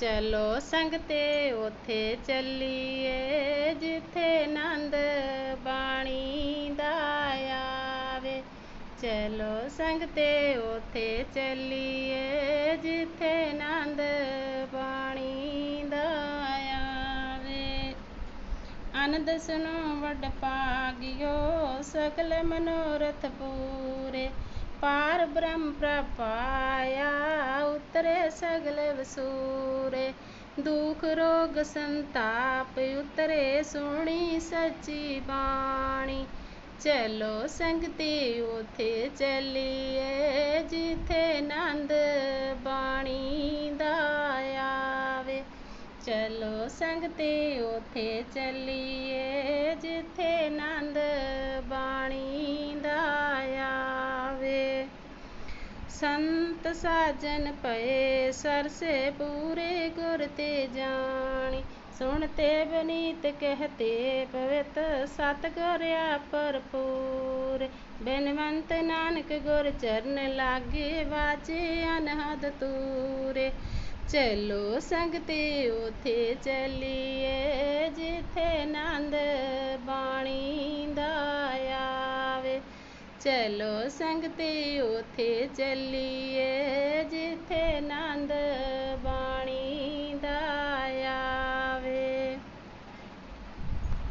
ਚਲੋ ਸੰਗਤੇ ਉਥੇ ਚੱਲੀਏ, ਜਿੱਥੇ ਨੰਦ ਬਾਣੀ ਦਾ ਆਵੇ। ਚਲੋ ਸੰਗਤੇ ਉਥੇ ਚੱਲੀਏ, ਜਿੱਥੇ ਨੰਦ ਬਾਣੀ ਦਾ ਆਵੇ। ਆਨੰਦ ਸੁਣੋ ਵੱਡ ਭਾਗਿਓ, ਸਕਲ ਮਨੋਰਥ ਪੂਰੇ। ਪਾਰ ਬ੍ਰਹਮ ਪ੍ਰਪਾਇਆ ਉਤਰੇ ਸਗਲੇ ਵਸੂਰੇ। ਦੁਖ, ਰੋਗ, ਸੰਤਾਪ, ਉਤਰੇ ਸੁਣੀ ਸੱਚੀ ਬਾਣੀ। ਚਲੋ ਸੰਗਤੀ ਉਥੇ ਚੱਲੀਏ, ਜਿੱਥੇ ਨੰਦ ਬਾਣੀ ਦਾ ਆਵੇ। ਚਲੋ ਸੰਗਤੀ ਉਥੇ ਚੱਲੀਏ ਸੰਤ ਸਾਜਨ ਪਏ ਸਰਸੇ ਪੂਰੇ ਗੁਰ ਤੇ ਜਾਣੀ। ਸੁਣਤੇ ਬਨੀਤ ਕਹਤੇ, ਪਵਿੱਤ ਸਤ ਗੁਰਿਆ ਭਰਪੂਰ। ਬਿਨਵੰਤ ਨਾਨਕ ਗੁਰ ਚਰਨ ਲਾਗੇ, ਵਾਚੇ ਅਨਹਦ ਤੂਰੇ। ਚਲੋ ਸੰਗਤੇ ਉਥੇ ਚਲੀਏ, ਜਿੱਥੇ ਨੰਦ ਚਲੋ ਸੰਗਤੇ ਉਥੇ ਚੱਲੀਏ ਜਿੱਥੇ